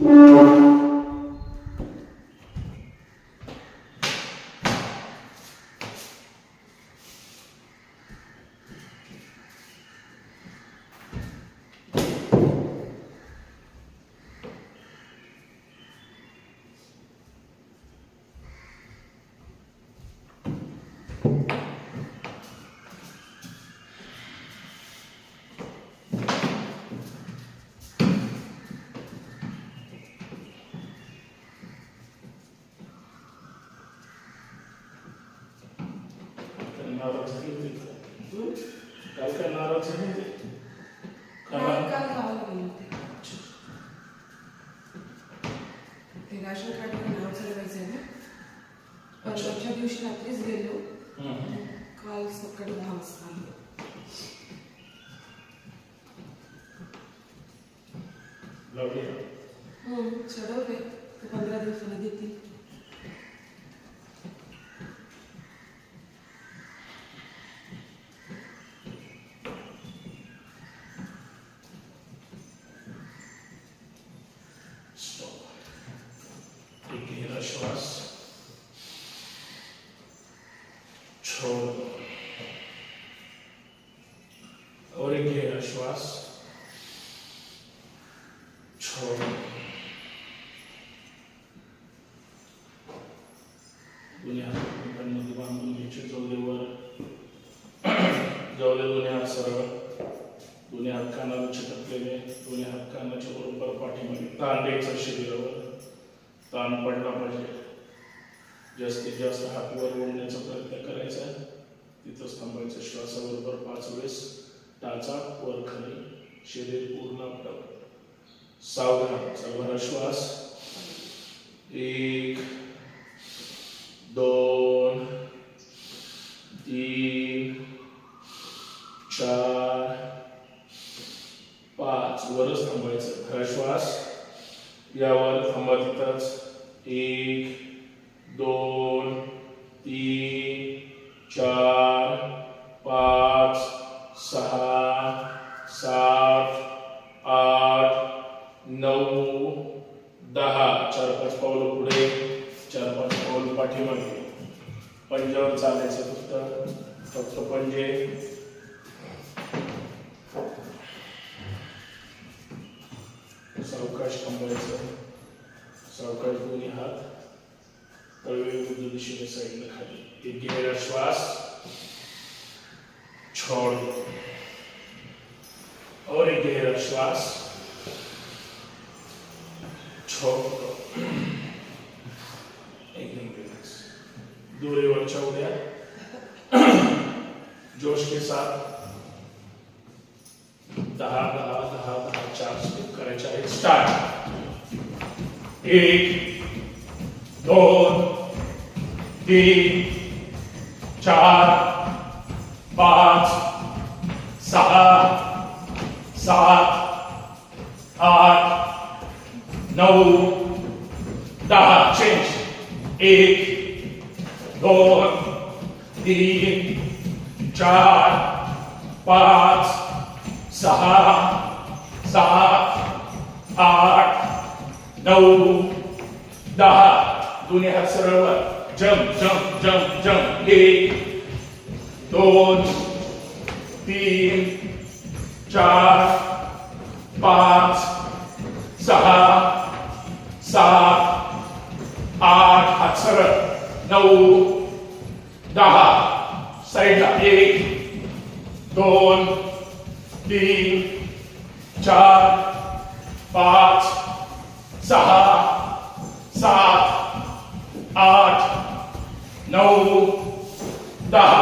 Música गावाला गेले होते ते राशन कार्डवर नाव चालवायचं आहे ना परवाच्या दिवशी रात्रीच गेलो हम्म. काल सकाळी दहा वाजता आलो लावली का? हम्म, चढवले ते पंधरा दिवसाला देतील एक गहरा श्वास छोड़ और एक गहरा श्वास छोड़ दो दोन्ही हात एकमेकांमध्ये बांधून घ्यायचे जवळवर जवळ दोन्ही हात सरळ दोन्ही हात कानाला चिटकलेले दोन्ही हात कानाच्या बरोबर पाठीमध्ये ताण द्यायचा शरीरावर ताण पडला पाहिजे. जास्तीत जास्त हातवर ओढण्याचा प्रयत्न करायचा. तिथंच थांबायचं श्वासाबरोबर पाच वेळेस. टाचा वर खाली. शरीर पूर्ण आपलं सावधान सावधान श्वास. एक दोन तीन चार पाच. वरच थांबायचं. खरा श्वास. यावर थांबा तिथंच एक दोन तीन चार पाच सहा सात आठ नऊ दहा. चार पाच पावलं पुढे. चार पाच पावलं पाठीमागे. पंजावर चालायचं फक्त. फक्त पंजे विरुद्ध दिशेने साईडला खाली एक गहरा श्वास छोड़ दो और एक गहरा श्वास छोड़ दो एकदम रिलैक्स दोरेवरच्या उड्या जोश के साथ दहा दहा दहा दहा, चार स्टेप करायचे आहेत. स्टार्ट एक, दोन तीन चार पाच सहा सात आठ नऊ दहा. चेंज एक दोन तीन चार पाच सहा सात आठ नऊ दहा. दोन्ही हात सरळ jump, jump, jump, jump. एक दोन तीन चार पाच सहा सात आठ हात सरळ नऊ दहा साईडला एक दोन तीन चार पाच सहा सात आठ नऊ दहा.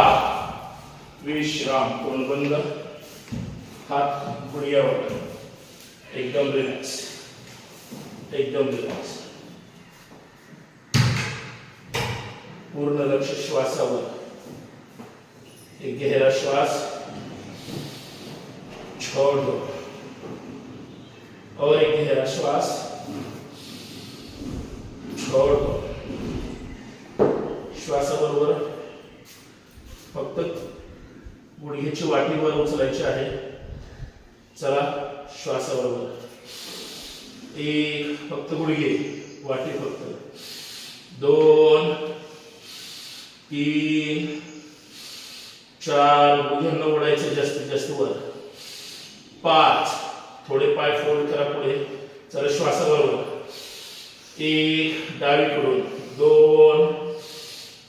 विश्राम कोण बंद? हात गुडघ्यावर. एकदम रिलॅक्स एकदम रिलॅक्स पूर्ण लक्ष श्वासावर. एक गहरा श्वास. छोड़ दो और एक गहरा श्वास. छोड़ दो श्वासाबरोबर फक्त गुडघ्याची वाटीवर उचलायची आहे. चला श्वासाबरोबर. एक फक्त गुडघे वाटी फक्त. दोन तीन चार गुडघ्यांना ओढायचं जास्तीत जास्त वर. पाच. थोडे पाय फोल्ड करा पुढे. चला श्वासाबरोबर. एक डावीकडून. दोन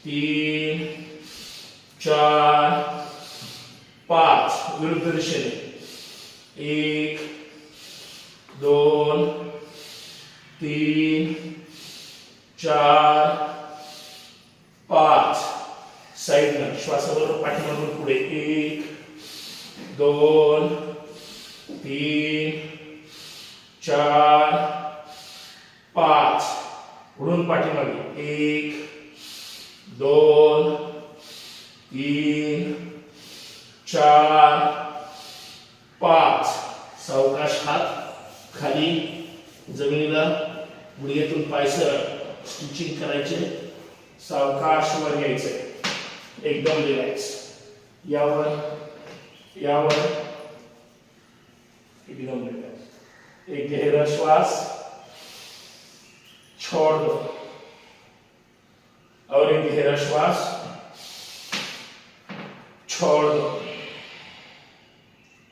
तीन चार पाच विरुद्ध दिशेने एक दोन तीन चार पाच साईडनं श्वासाबरोबर पाठीमागून पुढे एक दोन तीन चार पाच. पुढून पाठीमागे. एक दोन तीन चार पाच सावकाश हात खाली जमिनीला गुडघ्यातून पायसर स्टिचिंग करायचे सावकाश वर घ्यायचे एकदम रिलॅक्स यावर यावर एकदम रिलॅक्स एक गहरा श्वास छोड़ दो. और एक गहरा श्वास छोड़ दो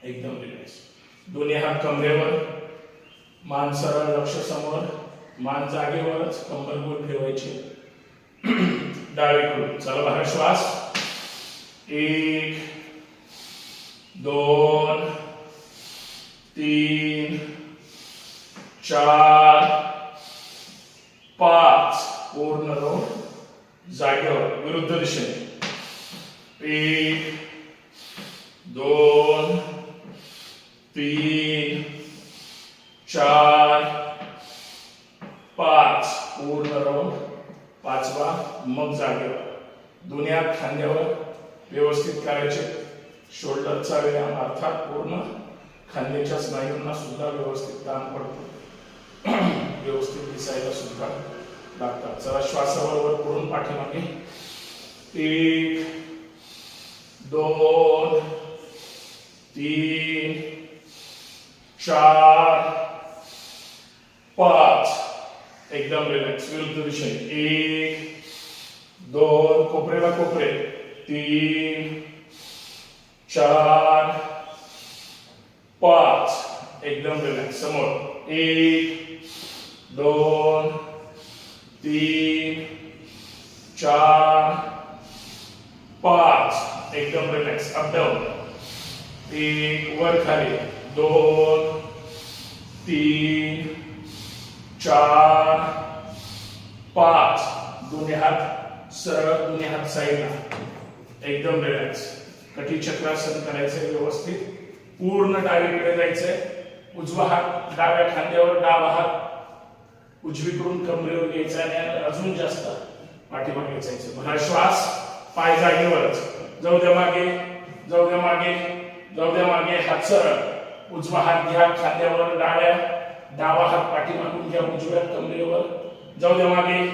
एकदम रिलॅक्स दोन्ही हात कमरेवर मान सरळ लक्ष समोर मान जागेवरच कंबर गोल ठेवायची डावीकडून चला बाहेर श्वास एक दोन तीन चार पाच पूर्ण रोड जागेवर विरुद्ध दिशेने. एक दोन तीन चार पाच. पूर्ण राऊंड. पाचवा मग जागेवर. दोन्ही खांद्यावर व्यवस्थित करायचे. शोल्डरचा व्यायाम अर्थात पूर्ण खांद्याच्या स्नायूंना सुद्धा व्यवस्थित ताण पडतो. व्यवस्थित दिसायला सुद्धा. लागतात. चला श्वासाबरोबर पुढून पाठीमागे. एक दोन तीन चार पाच. एकदम रिलॅक्स विरुद्ध दिशेने. एक दोन कोपरेला कोपरे. तीन चार पाच. एकदम रिलॅक्स समोर. एक दोन तीन चार पाच. एकदम रिलॅक्स अप डाऊन एक वर खाली. दोन तीन चार पाच. दोन्ही हात सरळ दोन्ही हात साईडला. एकदम रिलॅक्स कठी चक्रासन करायचंय व्यवस्थित. पूर्ण डावीकडे जायचंय. उजवा हात डाव्या खांद्यावर डावा हात उजवीकडून कमरेवर घ्यायचा आणि अजून जास्त पाठीमागे जायचं हा श्वास पाय जागेवरच. जाऊ द्या मागे जाऊ द्या मागे जाऊ द्या मागे. हात सरळ. उजवा हात घ्या खांद्यावर डाळ्या डावा हात पाठीमागून घ्या उजव्या कमरेवर. जाऊ द्या मागे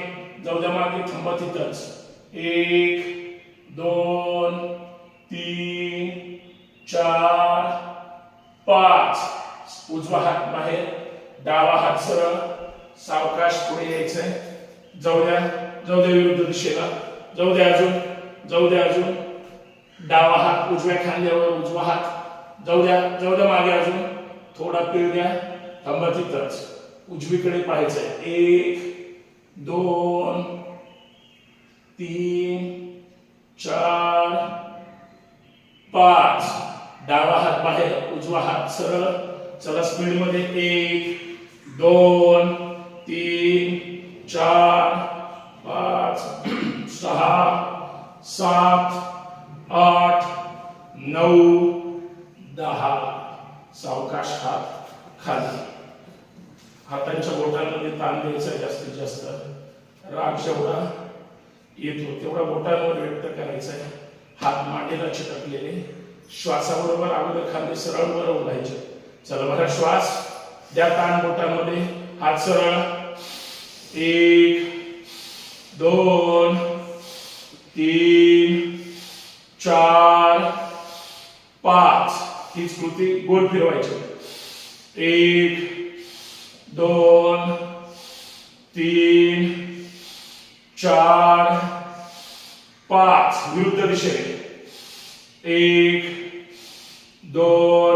जाऊ द्या मागे थांबा तिथंच. एक दोन तीन चार पाच. उजवा हात बाहेर डावा हात सरळ. सावकाश पुढे यायचंय. जाऊ द्या जाऊ द्या विरुद्ध दिशेला. जाऊ द्या अजून जाऊ द्या अजून. डावा हात उजव्या खांद्यावर उजवा हात. जाऊ द्या जाऊ द्या मागे अजून. थोडा पीळ द्या. थांबा तिथंच. उजवीकडे पाहायचंय. एक दोन तीन चार पाच. डावा हात बाहेर उजवा हात सरळ. चला स्पीडमध्ये. एक दोन तीन चार पाच सहा सात आठ नऊ दहा सावकाश हात खाली. हातांच्या बोटांमध्ये ताण द्यायचा जास्तीत जास्त. राग जेवढा येतो तेवढा बोटांवर व्यक्त करायचा आहे. हात मांडीला चिटकलेले श्वासाबरोबर अगोदर खाली सरळ वर ओढायचे. चला बघा श्वास. द्या ताण बोटांमध्ये. हात सरळ. एक दोन तीन चार पाच. हीच कृती गोल फिरवायची. एक दोन तीन चार पाच. विरुद्ध दिशेने. एक दोन